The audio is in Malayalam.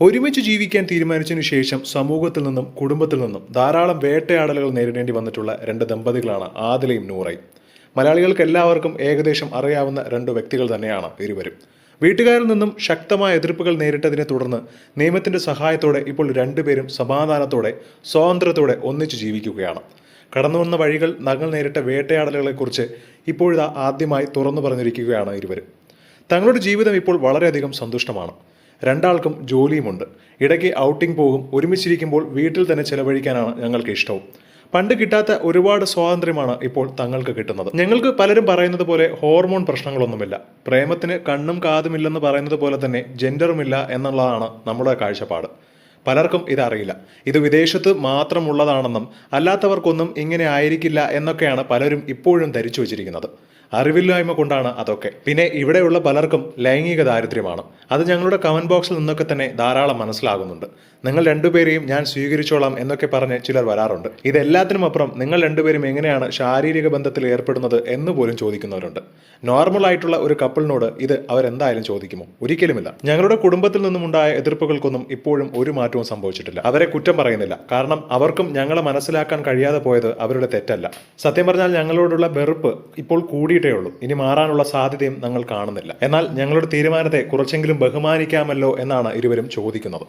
ഒരുമിച്ച് ജീവിക്കാൻ തീരുമാനിച്ചതിനു ശേഷം സമൂഹത്തിൽ നിന്നും കുടുംബത്തിൽ നിന്നും ധാരാളം വേട്ടയാടലുകൾ നേരിടേണ്ടി വന്നിട്ടുള്ള രണ്ട് ദമ്പതികളാണ് ആദിലയും നൂറയും. മലയാളികൾക്ക് എല്ലാവർക്കും ഏകദേശം അറിയാവുന്ന രണ്ട് വ്യക്തികൾ തന്നെയാണ് ഇരുവരും. വീട്ടുകാരിൽ നിന്നും ശക്തമായ എതിർപ്പുകൾ നേരിട്ടതിനെ തുടർന്ന് നിയമത്തിന്റെ സഹായത്തോടെ ഇപ്പോൾ രണ്ടുപേരും സമാധാനത്തോടെ സ്വാതന്ത്ര്യത്തോടെ ഒന്നിച്ചു ജീവിക്കുകയാണ്. കടന്നു വന്ന വഴികൾ നങ്ങൾ നേരിട്ട വേട്ടയാടലുകളെക്കുറിച്ച് ഇപ്പോഴിതാ ആദ്യമായി തുറന്നു പറഞ്ഞിരിക്കുകയാണ് ഇരുവരും. തങ്ങളുടെ ജീവിതം ഇപ്പോൾ വളരെയധികം സന്തുഷ്ടമാണ്. രണ്ടാൾക്കും ജോലിയുമുണ്ട്. ഇടയ്ക്ക് ഔട്ടിംഗ് പോകും. ഒരുമിച്ചിരിക്കുമ്പോൾ വീട്ടിൽ തന്നെ ചെലവഴിക്കാനാണ് ഞങ്ങൾക്ക് ഇഷ്ടവും. പണ്ട് കിട്ടാത്ത ഒരുപാട് സ്വാതന്ത്ര്യമാണ് ഇപ്പോൾ തങ്ങൾക്ക് കിട്ടുന്നത്. ഞങ്ങൾക്ക് പലരും പറയുന്നത് പോലെ ഹോർമോൺ പ്രശ്നങ്ങളൊന്നുമില്ല. പ്രേമത്തിന് കണ്ണും കാതുമില്ലെന്ന് പറയുന്നത് പോലെ തന്നെ ജെൻഡറുമില്ല എന്നുള്ളതാണ് നമ്മുടെ കാഴ്ചപ്പാട്. പലർക്കും ഇതറിയില്ല. ഇത് വിദേശത്ത് മാത്രമുള്ളതാണെന്നും അല്ലാത്തവർക്കൊന്നും ഇങ്ങനെ ആയിരിക്കില്ല എന്നൊക്കെയാണ് പലരും ഇപ്പോഴും ധരിച്ചു വച്ചിരിക്കുന്നത്. അറിവില്ലായ്മ കൊണ്ടാണ് അതൊക്കെ. പിന്നെ ഇവിടെയുള്ള പലർക്കും ലൈംഗിക ദാരിദ്ര്യമാണ്. അത് ഞങ്ങളുടെ കമന്റ് ബോക്സിൽ നിന്നൊക്കെ തന്നെ ധാരാളം മനസ്സിലാകുന്നുണ്ട്. നിങ്ങൾ രണ്ടുപേരെയും ഞാൻ സ്വീകരിച്ചോളാം എന്നൊക്കെ പറഞ്ഞ് ചിലർ വരാറുണ്ട്. ഇതെല്ലാത്തിനും അപ്പുറം നിങ്ങൾ രണ്ടുപേരും എങ്ങനെയാണ് ശാരീരിക ബന്ധത്തിൽ ഏർപ്പെടുന്നത് എന്ന് പോലും ചോദിക്കുന്നവരുണ്ട്. നോർമൽ ആയിട്ടുള്ള ഒരു കപ്പിളിനോട് ഇത് അവരെന്തായാലും ചോദിക്കുമോ? ഒരിക്കലുമില്ല. ഞങ്ങളുടെ കുടുംബത്തിൽ നിന്നുമുണ്ടായ എതിർപ്പുകൾക്കൊന്നും ഇപ്പോഴും ഒരു മാറ്റവും സംഭവിച്ചിട്ടില്ല. അവരെ കുറ്റം പറയുന്നില്ല. കാരണം അവർക്കും ഞങ്ങളെ മനസ്സിലാക്കാൻ കഴിയാതെ പോയത് അവരുടെ തെറ്റല്ല. സത്യം പറഞ്ഞാൽ ഞങ്ങളോടുള്ള വെറുപ്പ് ഇപ്പോൾ കൂടിയിട്ടേ ഉള്ളൂ. ഇനി മാറാനുള്ള സാധ്യതയും ഞങ്ങൾ കാണുന്നില്ല. എന്നാൽ ഞങ്ങളുടെ തീരുമാനത്തെ കുറച്ചെങ്കിലും ബഹുമാനിക്കാമല്ലോ എന്നാണ് ഇരുവരും ചോദിക്കുന്നത്.